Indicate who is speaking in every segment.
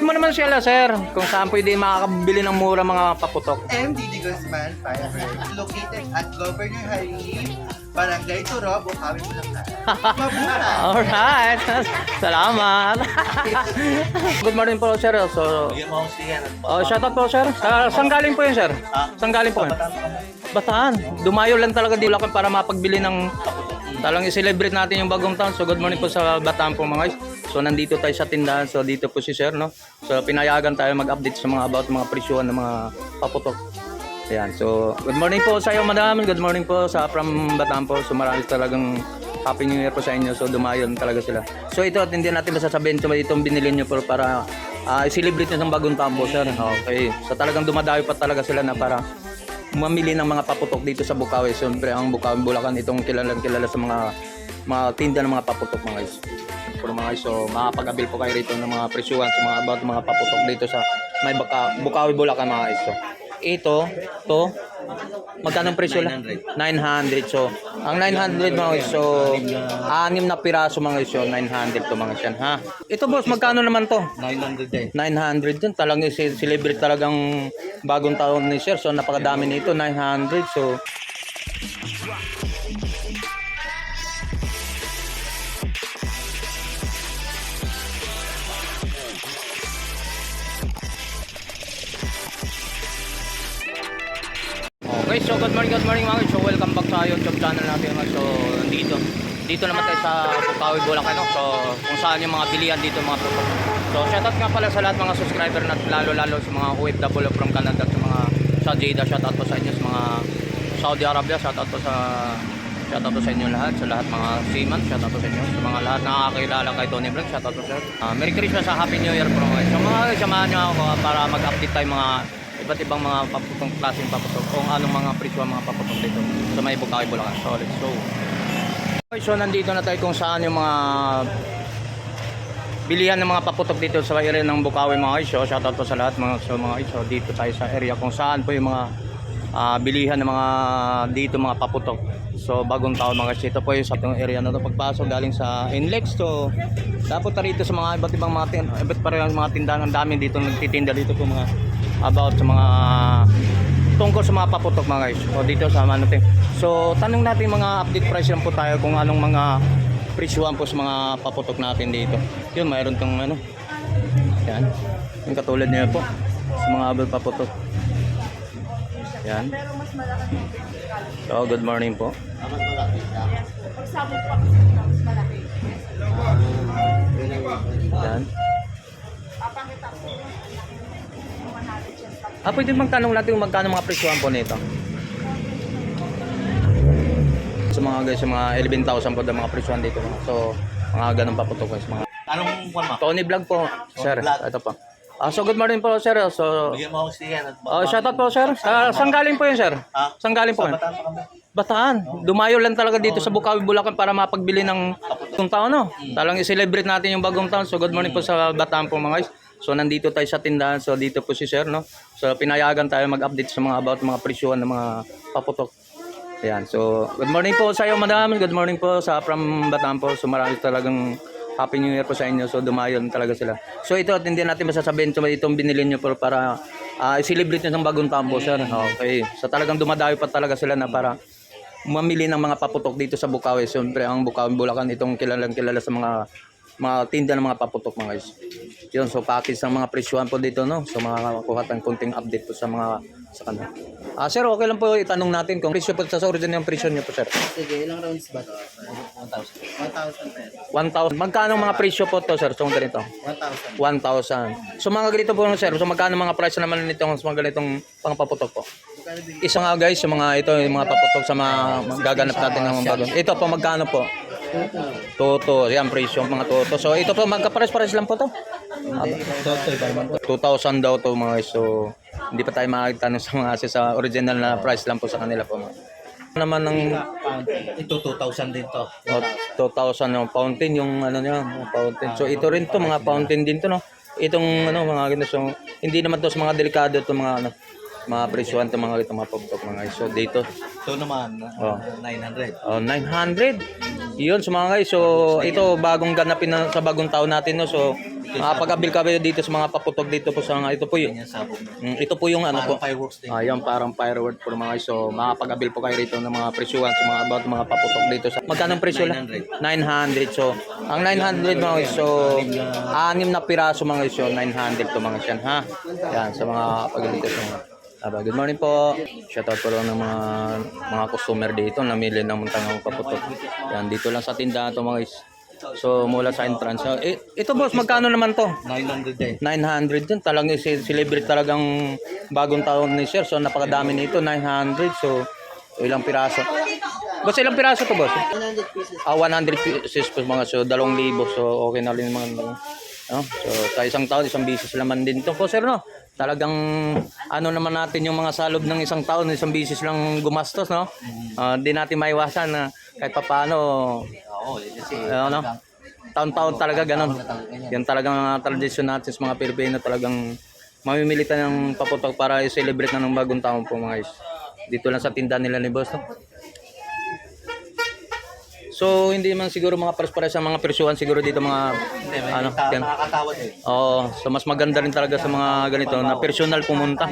Speaker 1: mo naman sila, sir, kung saan pwede makakabili ng mura mga paputok.
Speaker 2: MDD Guzman Fiber, located at Governor Harif, Barangay Turo, Bukawi, Bulacan. Mabuhay!
Speaker 1: Alright. Salamat. Good morning po, sir. So,
Speaker 3: Bigyan mo akong sticker.
Speaker 1: oh, shout out po, sir. Sa, saan galing po yun, sir? Saan galing po yun? Bataan. Dumayo lang talaga di Bulacan para mapagbili ng talang i-celebrate natin yung bagong taon. So good morning po sa Bataan po mga guys. So nandito tayo sa tindahan. So dito po si Sir, no? So pinayagan tayo mag-update sa mga about mga presyuhan ng mga paputok. Ayan. So good morning po sa iyo, madam. Good morning po sa from Bataan po. So marami talagang Happy New Year po sa inyo. So dumayon talaga sila. So ito at hindi natin masasabihin ito itong binili nyo po para ah, i-celebrate nyo ng bagong taon po, sir. Okay. So talagang dumadayo pa talaga sila na para mamili ng mga paputok dito sa Bukawi. Siyempre, ang Bukawi, Bulacan, itong kilalang kilala sa mga mga tinda ng mga paputok mga guys. Pero mga guys, so makapag-abil po kayo rito ng mga presyuhan sa mga about mga paputok dito sa may Bukawi, Bulacan mga guys. So, ito, to, magkano ang presyo lang? 900. So, ang 900 mga guys, so, anim na piraso mga guys, so 900 to mga guys yan, ha? Ito boss, magkano naman to?
Speaker 3: 900 din.
Speaker 1: 900 din. Talagang celebrate talagang bagong taon ni Sir. So napakadami nito, 900. So morning, mga. So welcome back sa YouTube channel natin. mga. So nandito, dito naman tayo sa Bukawi, Bulacan. So kung saan yung mga bilihan dito mga product. So shoutout nga pala sa lahat mga subscriber natin, lalo-lalo sa mga OFW from Canada, sa mga sa Jeddah, shoutout po sa inyo sa mga Saudi Arabia, shoutout po sa Shoutout po sa inyo lahat, sa lahat mga seaman, shoutout po sa inyo, sa mga lahat na nakakilala kay Tony Vlog, shoutout po sir. Ah, Merry Christmas sa Happy New Year po. So mga samahan nyo ako ah, para mag-update tayo mga iba't ibang mga paputong klaseng paputok kung anong mga presyo ang mga paputok dito sa may Bukawi, Bulacan. So let's go. Okay, so nandito na tayo kung saan yung mga bilihan ng mga paputok dito sa area ng Bukawi mga. So shoutout po sa lahat mga so mga. So dito tayo sa area kung saan po yung mga ah, bilihan ng mga dito mga paputok. So bagong taon mga guys. Ito po yung sa itong area na to pagpasok galing sa Inlex to dapat rito sa mga iba't ibang mga iba't parehong mga tindahan ang dami dito nagtitinda dito po mga about sa mga tungkol sa mga paputok mga guys. So dito sa Manoting. So tanong natin mga update price lang po tayo kung anong mga presyuhan po sa mga paputok natin dito. Yun, mayroon tong ano. Yan. Yung katulad niya po sa mga abel paputok. Yan. So, good morning po. Yan. Ah, pwede magtanong natin kung magkano mga presyuhan po nito. Sa mga guys, mga 11,000 po daw mga presyuhan dito. So, mga ganun paputok guys. Mga
Speaker 3: Anong kwan mo?
Speaker 1: Tony Vlog po, sir.
Speaker 3: Vlog.
Speaker 1: Ito po. Ah, so good morning po, sir. So,
Speaker 3: Bigyan mo akong sticker.
Speaker 1: oh, shout out po, sir. Sa, saan galing po yun, sir?
Speaker 3: Ha?
Speaker 1: Saan galing po
Speaker 3: Sa
Speaker 1: yun?
Speaker 3: Bataan pa kami.
Speaker 1: Bataan. Dumayo lang talaga dito sa Bukawi, Bulacan para mapagbili ng bagong taon, no? Talang i-celebrate natin yung bagong taon. So, good morning po sa Bataan po, mga guys. So, nandito tayo sa tindahan. So, dito po si sir, no? So, pinayagan tayo mag-update sa mga about mga presyuhan ng mga paputok. Ayan. So, good morning po sa iyo, madam. Good morning po sa from Bataan po. So, marami talagang Happy New Year po sa inyo. So, dumayon talaga sila. So, ito at hindi natin masasabihin ito itong binili nyo po para ah, i-celebrate nyo ng bagong taon po, sir. Okay. So, talagang dumadayo pa talaga sila na para mamili ng mga paputok dito sa Bukawi. Siyempre, ang Bukawi, Bulacan, itong kilalang kilala sa mga mga tinda ng mga paputok mga guys. Yun, so package ng mga presyuhan po dito, no? So makakakuha tayong konting update po sa mga sa kanila. Ah, sir, okay lang po itanong natin kung presyo po sa original yung presyo niyo po, sir.
Speaker 2: Sige, ilang rounds ba to? 1,000 pesos.
Speaker 1: 1,000. Magkano mga presyo po to, sir? So, ganito.
Speaker 2: 1,000.
Speaker 1: 1,000. So, mga ganito po, sir. So, magkano mga price naman nito sa mga ganitong pangpaputok po? Isa nga guys, yung mga ito, yung mga paputok sa mga gaganap natin ng mga bagong. Ito po, magkano po? Toto, yan presyo, mga toto. So, ito po, magkapares-pares lang po to.
Speaker 3: Toto, iba naman to.
Speaker 1: 2,000 daw to mga. So, hindi pa tayo makakita sa mga kasi sa original na price lang po sa kanila po. Ano naman ng.
Speaker 3: Ito 2,000 din to.
Speaker 1: oh, 2,000 yung fountain, yung ano niya, yung fountain. So, ito rin to, mga fountain din to, no? Itong ano, mga ganito. So, hindi naman to sa mga delikado to mga ano, mga presyuhan to mga ito, mga pagtok mga. So, dito,
Speaker 3: Ito naman,
Speaker 1: Oh.
Speaker 3: 900.
Speaker 1: Oh, 900. Yun sa mga guys. So, ito bagong ganapin na sa bagong taon natin no. So, makapag-abil ka dito sa mga paputok dito po sa mga ito po yung. Mm, ito po yung ano po.
Speaker 3: Fireworks din.
Speaker 1: Ayan, parang firework po mga guys. So, makapag-abil po kayo rito ng mga presyuhan sa mga about mga paputok dito. Sa, magkano ang presyo lang? 900. So, ang 900 mga guys. So, anim na piraso mga guys. So, 900 to mga guys yan, ha? Yan, sa mga pag-dito sa mga Aba, good morning po. Shoutout po lang ng mga mga customer dito. Namili ng muntangang paputok. Yan, dito lang sa tindahan to mga guys. So, mula sa entrance. So, eh, ito boss, magkano naman to?
Speaker 3: 900 din.
Speaker 1: 900 din. Talagang si celebrate talagang bagong taon ni Sir. So napakadami nito, 900. So ilang piraso? Boss, ilang piraso to, boss?
Speaker 2: 100 pieces.
Speaker 1: Ah, 100 pieces po mga. So 2,000. So okay na rin mga no? no? So sa isang taon, isang bisis naman din to po, Sir, no? Talagang ano naman natin yung mga salob ng isang taon, isang bisis lang gumastos, no? Ah, Di natin maiwasan na kahit papaano,
Speaker 3: Oo, eh, kasi
Speaker 1: ano, taon-taon talaga ganun. Yan talagang mga tradisyon natin sa mga Pilipino talagang mamimili tayo ng paputok para i-celebrate na ng bagong taon po mga guys. Dito lang sa tindahan nila ni Boss. No? So hindi man siguro mga pares-pares sa mga presyuhan siguro dito mga
Speaker 3: Hindi, may
Speaker 1: ano,
Speaker 3: ta-
Speaker 1: yan.
Speaker 3: nakakatawa din.
Speaker 1: Oo, so mas maganda rin talaga sa mga ganito na personal pumunta.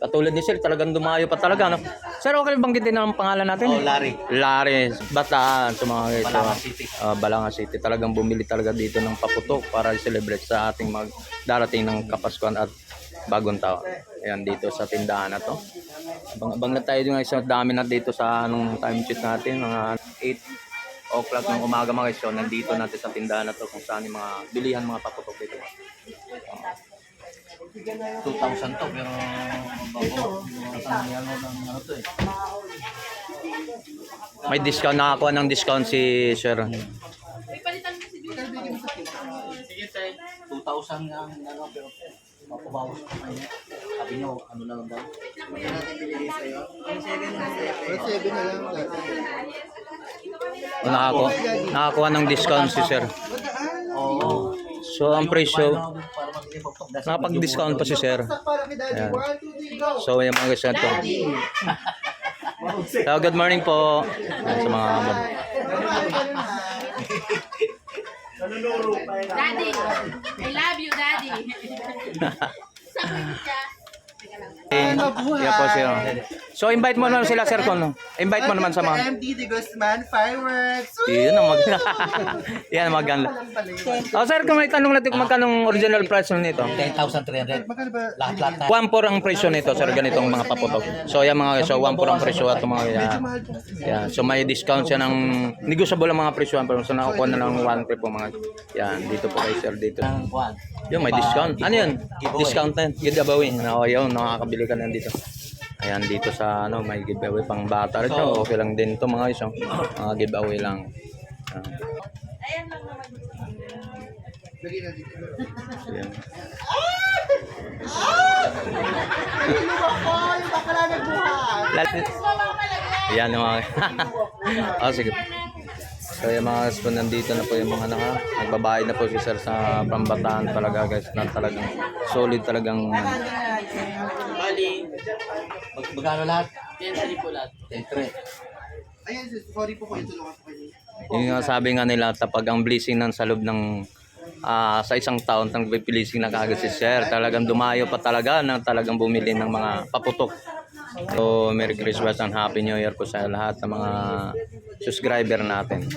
Speaker 1: Katulad ni Sir, talagang dumayo pa talaga. No? Sir, okay bang din ang pangalan natin?
Speaker 3: Oh, Larry.
Speaker 1: Larry, Bataan, sa mga ito.
Speaker 3: Balanga City.
Speaker 1: Ah, Balanga City. Talagang bumili talaga dito ng paputok para i-celebrate sa ating mag darating ng Kapaskuhan at Bagong Taon. Ayan, dito sa tindahan na to. Abang-abang na tayo ngayon sa dami na dito sa anong time sheet natin, mga 8 o'clock ng umaga mga guys. So, nandito natin sa tindahan na to kung saan yung mga bilihan mga paputok dito.
Speaker 3: 2,000 to, pero bago. Ano ng ano to eh.
Speaker 1: May discount, nakakuha ng discount si Sir.
Speaker 3: 2,000 nga ang ano, pero mapabawas ko kayo. Sabi niyo, ano na lang daw.
Speaker 2: Pero 7 na lang.
Speaker 1: Nakakuha, nakakuha ng discount si Sir.
Speaker 3: Oo.
Speaker 1: So, ang presyo, nakapag-discount pa si Sir. Ayan.
Speaker 2: 1, 2, 3, go!
Speaker 1: So, yung mga guys na to. So, good morning po. Ayan, sa mga
Speaker 4: Daddy, I love you, Daddy. Sabi niya,
Speaker 1: Yan po siya. So, invite mo naman sila, Sir, kung Invite mo naman sa mga...
Speaker 2: MD de Guzman Fireworks.
Speaker 1: Yun ang mag... Yan ang maganda. Oh, sir, kung may tanong natin kung magkano original price nito.
Speaker 3: 10,300.
Speaker 2: Magkano ba?
Speaker 3: Lahat-lahat na.
Speaker 1: One por ang presyo nito, sir, ganitong mga paputok. So, yan mga so one por ang presyo at mga yan. Yan. So, may discount siya ng negotiable ang mga presyo. Pero so, nakukuha na lang one per po mga yan. Dito po kay sir dito.
Speaker 3: Ang.
Speaker 1: Yung may discount. Ano yun? Discount na yun. Giveaway. No, yun, nakakabili ka na dito. Ayan, dito sa ano, may giveaway pang bata rin to. Okay lang din to mga iso. Mga giveaway lang. Ayan.
Speaker 2: Lagyan natin.
Speaker 1: Ayan. Ayan yung mga... oh, sige. So yung mga spoon nandito na po yung mga naka, nagbabayad na po si sir sa pambataan talaga guys na talagang solid talagang.
Speaker 3: Mag magkano lahat? 10,3 po lahat. 10,3.
Speaker 2: Ayan, sis, sorry po kung itulungan po kayo.
Speaker 1: yung nga sabi nga nila tapag ang blessing ng sa loob ng ah, sa isang taon tang blessing na kagad si sir talagang dumayo pa talaga na talagang bumili ng mga paputok so Merry Christmas and Happy New Year po sa lahat ng mga subscriber natin.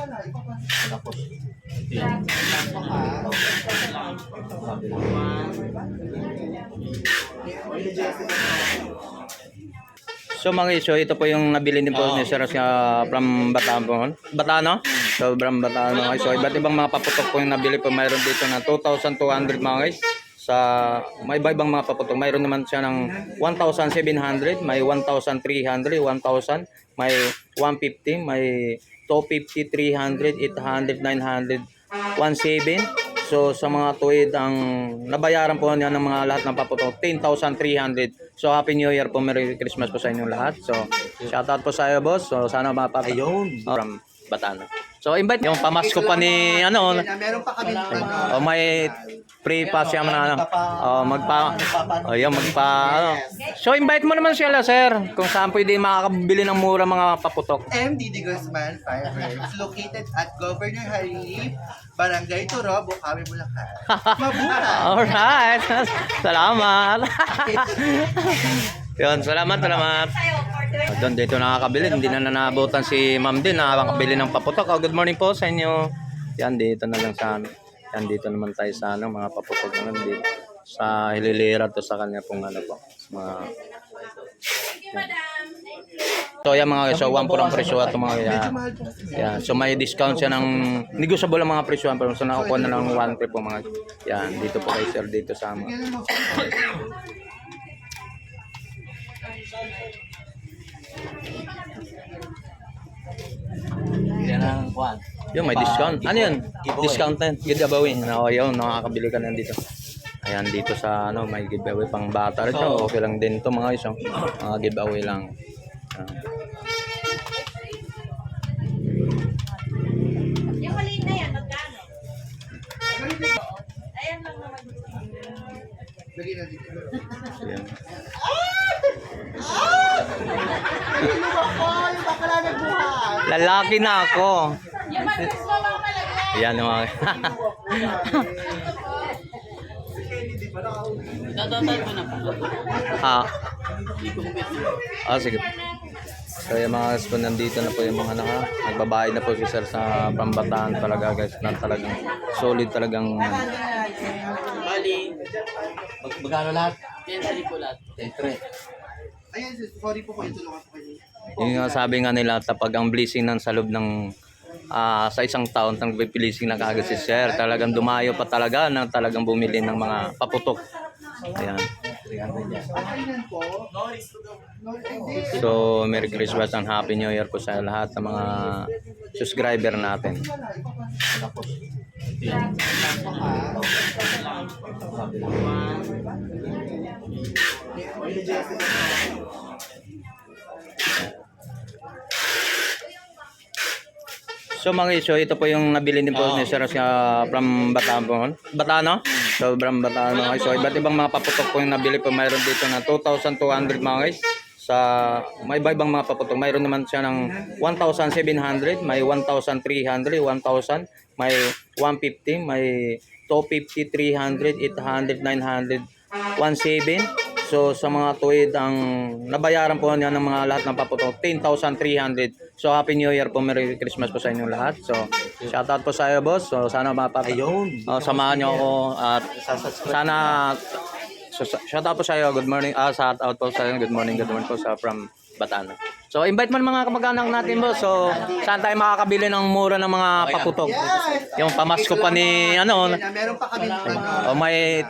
Speaker 1: So mga iso, ito po yung nabili din po ni Sir sa from Bataan po. Bataan, no? So from Bataan mga iso. Iba't ibang mga paputok po yung nabili po. Mayroon dito na 2,200 mga guys. Sa may iba ibang mga paputok. Mayroon naman siya ng 1,700, may 1,300, 1,000, may 150, may 250, 300, 800, 900, 17. So sa mga tuwid ang nabayaran po niya ng mga lahat ng paputok 10,300. So Happy New Year po, Merry Christmas po sa inyong lahat. So shout out po sa iyo boss. So sana mapapa
Speaker 3: Ayun.
Speaker 1: from Bataan. So invite yung pamasko pa ni ano
Speaker 2: meron pa kami ano.
Speaker 1: o may free pass yan na ano. Oh, magpa Oh, yun, magpa ano. So invite mo naman sila, sir, kung saan pwede makakabili ng mura mga paputok.
Speaker 2: MD de Guzman Fireworks located at Governor Harif, Barangay Turo, Bukawi, Bulacan. Mabuhay!
Speaker 1: Alright. Salamat. Yun, salamat, salamat. Oh, doon dito nakakabili. Hindi na nanabutan si ma'am din. Nakakabili ng paputok. Oh, good morning po sa inyo. Yan, dito na lang sa amin. Yan, dito naman tayo sa ano, mga paputok naman dito. Sa Hililira to sa kanya pong ano po. Mga... So yan mga guys, so one po ang presyo at mga yan. Yan, so may discount siya ng negotiable ang mga presyo pero so nakukuha na lang 1 po mga yan dito po kay sir dito sa mga.
Speaker 2: Yan
Speaker 3: ang kwan.
Speaker 1: Yun, may discount. Ano yun? Discount na yun. Giveaway. No, yun, nakakabili ka na dito. Ayan, dito sa ano, may giveaway pang bata rin to. Okay lang din to mga iso. Mga giveaway lang. Ah.
Speaker 4: Yung maliit na yan, magkano? Ayan lang naman.
Speaker 2: Lagyan na dito.
Speaker 1: Ayan. Lalaki na ako.
Speaker 4: Lang.
Speaker 1: Ayan yung mga...
Speaker 3: Tatatal mo na po.
Speaker 1: ha? Ah, sige. So yung mga spoon nandito na po yung mga naka nagbabayad na po si sir sa pambataan talaga guys na talagang solid talagang
Speaker 3: Bali, mag magkano lahat? 10 po lahat. 10
Speaker 2: Ayan, sorry po tulungan po kayo.
Speaker 1: Yung nga sabi nga nila, tapag ang blessing ng sa loob ng ah, sa isang taon, tang blessing na kaagad si Sir. Talagang dumayo pa talaga na talagang bumili ng mga paputok. Ayan. So, Merry Christmas and Happy New Year po sa lahat ng mga subscriber natin. So mga iso, ito po yung nabili din po ni Sir sa from Bataan po. Bataan, no? So from Bataan mga iso. Iba't ibang mga paputok po yung nabili po. Mayroon dito na 2,200 mga guys. Sa may iba ibang mga paputok. Mayroon naman siya ng 1,700, may 1,300, 1,000, may 150, may 250, 300, 800, 900, 17. So sa mga tuwid ang nabayaran po niya ng mga lahat ng paputok 10,300. So Happy New Year po, Merry Christmas po sa inyong lahat. So shout out po sa iyo boss. So sana mapap
Speaker 3: Ayun.
Speaker 1: Oh, samahan niyo ako at sana so, sa- shout out po sa iyo. Good morning. Ah, shout out po sa iyo. Good morning. Good morning po sa from Bataan. So invite mo mga kamag-anak natin boss. So saan tayo makakabili ng mura ng mga paputok?
Speaker 2: Yes!
Speaker 1: Yung pamasko pa ni ano,
Speaker 2: Na meron pa kami ano.
Speaker 1: o may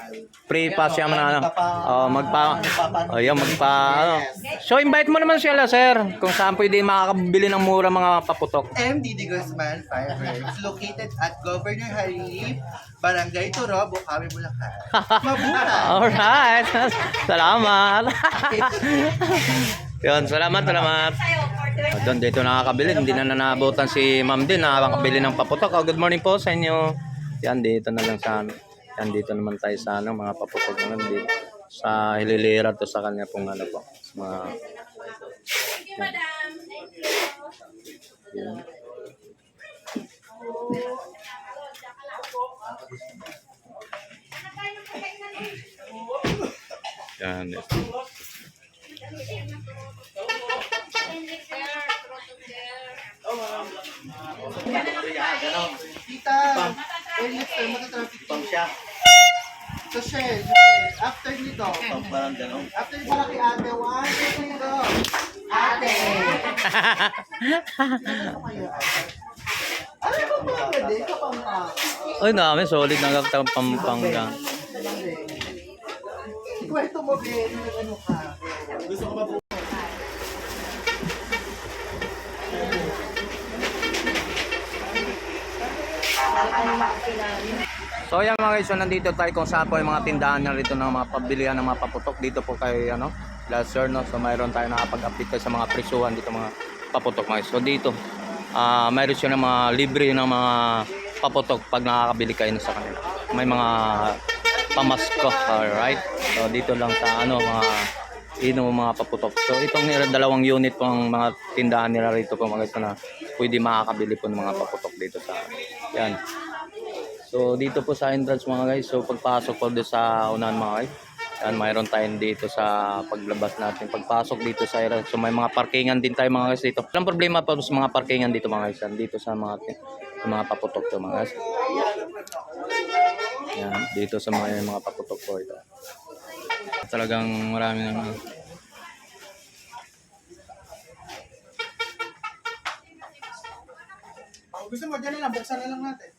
Speaker 1: free pass yan na ano. Oh, magpa Oh, magpa ano. So invite mo naman sila, sir, kung saan pwede makakabili ng mura mga paputok.
Speaker 2: MD de Guzman Fireworks located at Governor Harif, Barangay Turo, Bukawi, Bulacan. Mabuhay!
Speaker 1: Alright. Salamat. Yun, salamat, salamat. Oh, doon dito nakakabili, hindi na nanabutan si ma'am din, nakakabili ng paputok. Oh, good morning po sa inyo. Yan, dito na lang sa amin. Yan, dito naman tayo sa ano, mga paputok naman dito. Sa Hililira to sa kanya pong ano po. Mga.
Speaker 4: Thank you.
Speaker 1: yun. Yan.
Speaker 2: Share, share. After nito,
Speaker 3: Pang parang gano'n.
Speaker 2: after nito kay ate, one, two, three, go. Ate! Ano kayo, ate? Ano ba mga ganda? Kapampa.
Speaker 1: Ay, dami. Solid na kang pampanga.
Speaker 2: Ikwento mo, Ben, yung ano ka. Gusto ko ba
Speaker 1: So yan mga guys, so nandito tayo kung saan po yung mga tindahan na rito ng mga pabilihan ng mga paputok dito po kay ano, Lazer no. So mayroon tayo nakapag-update sa mga presyuhan dito mga paputok mga guys. So dito, ah mayroon siya ng mga libre ng mga paputok pag nakakabili kayo sa kanila. May mga pamasko. Alright. So dito lang sa ano mga ino mga paputok. So itong dalawang unit po ang mga tindahan nila rito po mga guys na pwede makakabili po ng mga paputok dito sa yan. So dito po sa entrance mga guys, so pagpasok po doon sa unahan mga guys, yan mayroon tayong dito sa paglabas natin. Pagpasok dito sa area, so may mga parkingan din tayo mga guys dito. Walang problema po sa mga parkingan dito mga guys, dito sa mga sa mga paputok to mga guys. Yan, dito sa mga mga paputok po ito. Talagang marami
Speaker 2: Kung gusto mo, dyan na lang. Buksan na lang natin.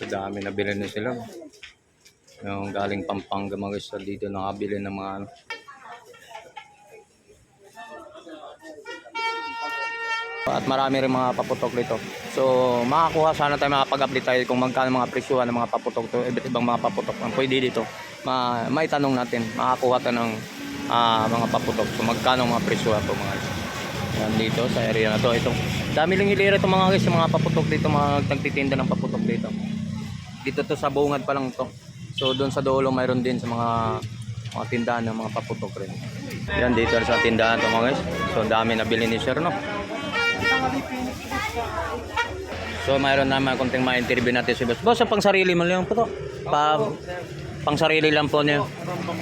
Speaker 1: So dami na bilhin na sila. Yung galing Pampanga mga guys, dito nakabili ng mga ano. At marami rin mga paputok dito. So makakuha sana tayo makapag-update tayo kung magkano mga presyuhan ng mga paputok to, iba't ibang mga paputok ang pwede dito. Ma maitanong natin, makakuha tayo ng ah, mga paputok. So magkano mga presyuhan po mga guys. Yan dito sa area na to. Ito. Dami lang hilira itong mga guys, mga paputok dito, mga nagtitinda ng paputok dito. Dito to sa bungad pa lang to. So doon sa dulo mayroon din sa mga mga tindahan ng mga paputok rin. Yan dito sa tindahan to mga guys. So dami na bilhin ni Sir no. So mayroon naman konting ma-interview natin si Boss. Boss, pang sarili mo lang po to. Pa, pang sarili lang po niyo.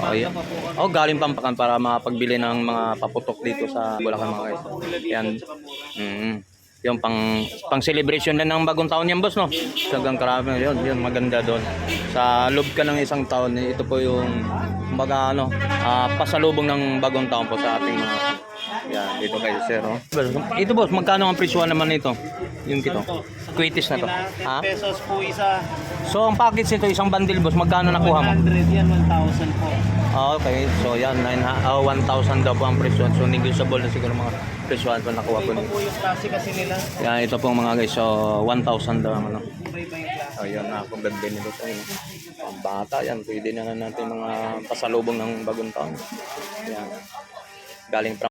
Speaker 1: Oh, yeah. oh, galing pampakan para makapagbili ng mga paputok dito sa Bulacan mga guys. Yan. Mm. Yung pang pang celebration na ng bagong taon yan, boss, no? Sagang karami yun, yun maganda doon. Sa loob ka ng isang taon, ito po yung kumbaga ano, ah, pasalubong ng bagong taon po sa ating mga yan, dito kayo, sir. Oh. Ito, boss, magkano ang presyo naman nito? Yung kito. Quitis na to. Ha?
Speaker 5: pesos po isa.
Speaker 1: So, ang package nito, isang bundle, boss, magkano nakuha mo?
Speaker 5: 100 yan, 1,000 po.
Speaker 1: Ah, okay. So, yan, 9, uh, 1,000 daw po ang presyo. So, negotiable na siguro mga presyohan po nakuha po
Speaker 5: Iba po yung klase kasi nila.
Speaker 1: Yan, ito pong mga guys. So, 1,000 daw ang ano.
Speaker 5: Iba-iba yung klase.
Speaker 1: So, yan na kung ganda nito sa inyo. Ang bata, yan. Pwede na na natin mga pasalubong ng bagong taon. Yan. Galing